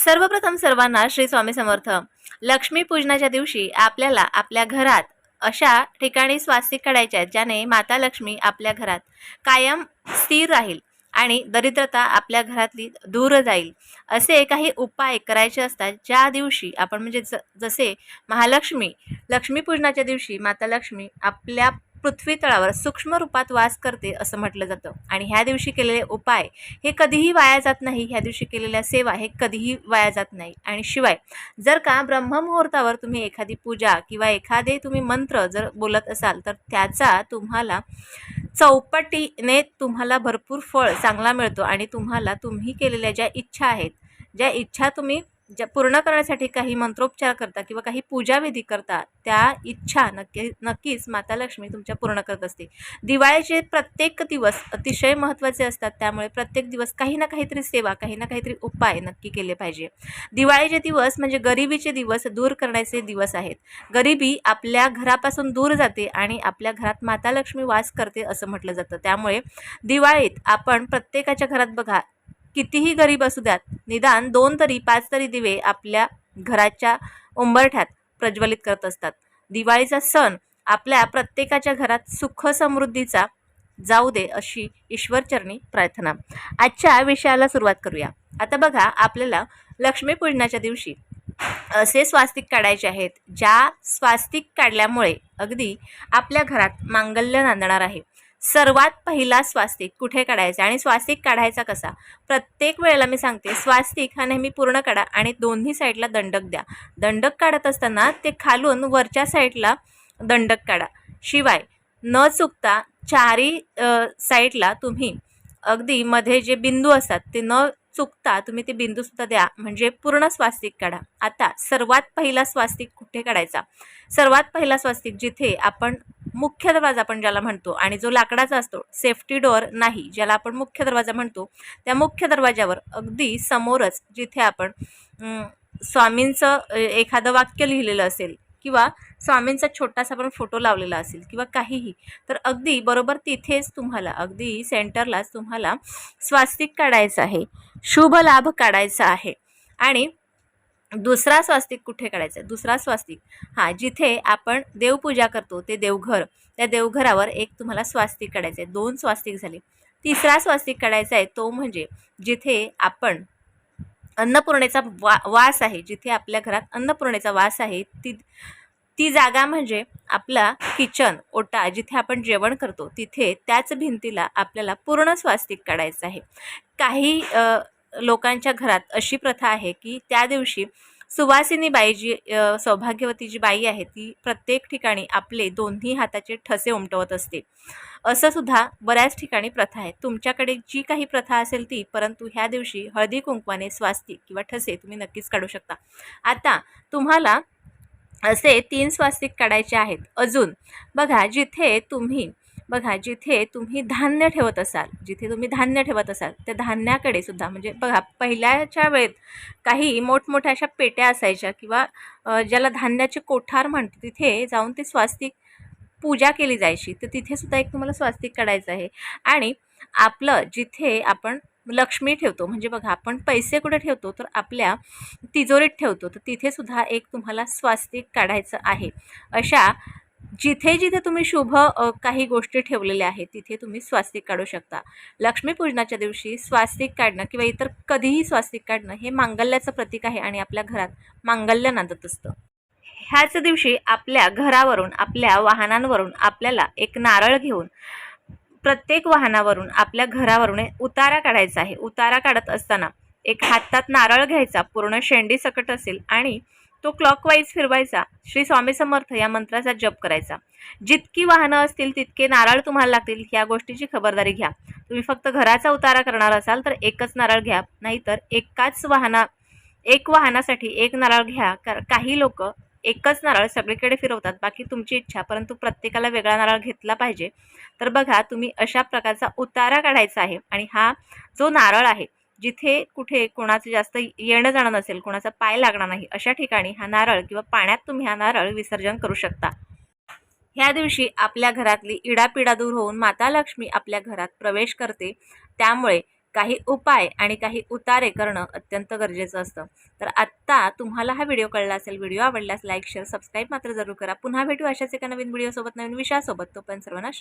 सर्वप्रथम सर्वांना श्री स्वामी समर्थ. लक्ष्मी पूजनाच्या दिवशी आपल्याला आपल्या घरात अशा ठिकाणी स्वास्तिक काढायचे आहेत ज्याने माता लक्ष्मी आपल्या घरात कायम स्थिर राहील आणि दरिद्रता आपल्या घरातली दूर जाईल. असे काही उपाय करायचे असतात ज्या दिवशी आपण म्हणजे ज जसे महालक्ष्मी लक्ष्मीपूजनाच्या दिवशी माता लक्ष्मी आपल्या पृथ्वीतळावर सूक्ष्म रूपात वास करते असं म्हटलं जातं. आणि ह्या दिवशी केलेले उपाय हे कधीही वाया जात नाही. ह्या दिवशी केलेल्या सेवा हे कधीही वाया जात नाही. आणि शिवाय जर का ब्रह्ममुहूर्तावर तुम्ही एखादी पूजा किंवा एखादे तुम्ही मंत्र जर बोलत असाल तर त्याचा तुम्हाला चौपटीने तुम्हाला भरपूर फळ चांगला मिळतो आणि तुम्हाला तुम्ही केलेल्या ज्या इच्छा आहेत ज्या इच्छा तुम्ही ज्या पूर्ण करण्यासाठी काही मंत्रोपचार करता किंवा काही पूजाविधी करता त्या इच्छा नक्की नक्कीच माता लक्ष्मी तुमच्या पूर्ण करत असते दिवाळीचे प्रत्येक दिवस अतिशय महत्त्वाचे असतात त्यामुळे प्रत्येक दिवस काही ना काहीतरी सेवा काही ना काहीतरी उपाय नक्की केले पाहिजे. दिवाळीचे दिवस म्हणजे गरिबीचे दिवस दूर करण्याचे दिवस आहेत. गरिबी आपल्या घरापासून दूर जाते आणि आपल्या घरात माता लक्ष्मी वास करते असं म्हटलं जातं. त्यामुळे दिवाळीत आपण प्रत्येकाच्या घरात बघा कितीही गरीब असू द्यात निदान दोन तरी पाच तरी दिवे आपल्या घराच्या उंबरठ्यात प्रज्वलित करत असतात. दिवाळीचा सण आपल्या प्रत्येकाच्या घरात सुख समृद्धीचा जाऊ दे अशी ईश्वरचरणी प्रार्थना. आजच्या विषयाला सुरुवात करूया. आता बघा आपल्याला लक्ष्मीपूजनाच्या दिवशी असे स्वास्तिक काढायचे आहेत ज्या स्वास्तिक काढल्यामुळे अगदी आपल्या घरात मांगल्य नांदणार आहे. सर्वात पहिला स्वास्तिक कुठे काढायचा? आणि स्वास्तिक काढायचा कसा? प्रत्येक वेळेला मी सांगते स्वास्तिक हा नेहमी पूर्ण काढा आणि दोन्ही साईडला दंडक द्या. दंडक काढत असताना ते खालून वरच्या साईडला दंडक काढा. शिवाय न चुकता चारी साईडला तुम्ही अगदी मध्ये जे बिंदू असतात ते न चुकता तुम्ही ते बिंदूसुद्धा द्या. म्हणजे पूर्ण स्वास्तिक काढा. आता सर्वात पहिला स्वास्तिक कुठे काढायचा? सर्वात पहिला स्वास्तिक जिथे आपण मुख्य दरवाजा आपण ज्याला म्हणतो आणि जो लाकडाचा असतो सेफ्टी डोअर नाही ज्याला आपण मुख्य दरवाजा म्हणतो त्या मुख्य दरवाजावर अगदी समोरच जिथे आपण स्वामींचं एखादं वाक्य लिहिलेलं असेल किंवा स्वामींचा छोटासा पण फोटो लावलेला असेल किंवा काहीही तर अगदी बरोबर तिथेच तुम्हाला अगदी सेंटरलाच तुम्हाला स्वास्तिक काढायचं आहे शुभ लाभ काढायचा आहे. आणि दुसरा स्वास्तिक कुठे काढायचा? आहे दुसरा स्वास्तिक. हां जिथे आपण देवपूजा करतो ते देवघर. त्या देवघरावर एक तुम्हाला स्वास्तिक काढायचं आहे दोन स्वास्तिक झाले. तिसरा स्वास्तिक काढायचा आहे तो म्हणजे जिथे आपण अन्नपूर्णेचा वा वास आहे जिथे आपल्या घरात अन्नपूर्णेचा वास आहे ती ती जागा म्हणजे आपला किचन ओटा जिथे आपण जेवण करतो तिथे त्याच भिंतीला आपल्याला पूर्ण स्वास्तिक काढायचं आहे. काही लोकांच्या घरात अशी प्रथा आहे की त्या दिवशी सुवासिनी बाई जी सौभाग्यवती जी बाई आहे ती प्रत्येक ठिकाणी आपले दोन्ही हाताचे ठसे उमटवत असते. असं सुद्धा बऱ्याच ठिकाणी प्रथा आहे तुमच्याकडे जी काही प्रथा असेल ती परंतु ह्या दिवशी हळदी कुंकवाने स्वास्तिक किंवा ठसे तुम्ही नक्कीच काढू शकता. आता तुम्हाला असे तीन स्वास्तिक काढायचे आहेत. अजून बघा जिथे तुम्ही बघा जिथे तुम्ही धान्य ठेवत असाल जिथे तुम्ही धान्य ठेवत असाल त्या धान्याकडे सुद्धा म्हणजे बघा पहिल्याच्या वेळेत काही मोठमोठ्या अशा पेट्या असायच्या किंवा ज्याला धान्याचे कोठार म्हणतो तिथे जाऊन ते स्वास्तिक पूजा केली जायची. तर तिथे सुद्धा एक तुम्हाला स्वास्तिक काढायचं आहे. आणि आपलं जिथे आपण लक्ष्मी ठेवतो म्हणजे बघा आपण पैसे कुठे ठेवतो तर आपल्या तिजोरीत ठेवतो. तर तिथे सुद्धा एक तुम्हाला स्वास्तिक काढायचं आहे. अशा जिथे जिथे तुम्ही शुभ काही गोष्टी ठेवलेल्या आहेत तिथे तुम्ही स्वास्तिक काढू शकता. लक्ष्मीपूजनाच्या दिवशी स्वास्तिक काढणं किंवा इतर कधीही स्वास्तिक काढणं हे मांगल्याचं प्रतीक आहे आणि आपल्या घरात मांगल्य नांदत असतं. ह्याच दिवशी आपल्या घरावरून आपल्या वाहनांवरून आपल्याला एक नारळ घेऊन प्रत्येक वाहनावरून आपल्या घरावरून उतारा काढायचा आहे. उतारा काढत असताना एक हातात नारळ घ्यायचा पूर्ण शेंडी सकट असेल आणि तो क्लॉकवाईज फिरवायचा. श्री स्वामी समर्थ या मंत्राचा जप करायचा. जितकी वाहनं असतील तितके नारळ तुम्हाला लागतील या गोष्टीची खबरदारी घ्या. तुम्ही फक्त घराचा उतारा करणार असाल तर एकच नारळ घ्या नाहीतर एकाच वाहना एक वाहनासाठी एक नारळ घ्या. काही लोक एकच नारळ सगळीकडे फिरवतात बाकी तुमची इच्छा परंतु प्रत्येकाला वेगळा नारळ घेतला पाहिजे. तर बघा तुम्ही अशा प्रकारचा उतारा काढायचा आहे आणि हा जो नारळ आहे जिथे कुठे कोणाचं जास्त येणं जाणं नसेल कोणाचा पाय लागणार नाही अशा ठिकाणी हा नारळ किंवा पाण्यात तुम्ही हा नारळ विसर्जन करू शकता. ह्या दिवशी आपल्या घरातली इडापिडा दूर होऊन माता लक्ष्मी आपल्या घरात प्रवेश करते. त्यामुळे काही उपाय आणि काही उतारे करणं अत्यंत गरजेचं असतं. तर आत्ता तुम्हाला हा व्हिडिओ कळला असेल व्हिडिओ आवडल्यास लाईक शेअर सबस्क्राईब मात्र जरूर करा. पुन्हा भेटू अशाच एका नवीन व्हिडिओसोबत नवीन विषयासोबत. तोपर्यंत सर्वांना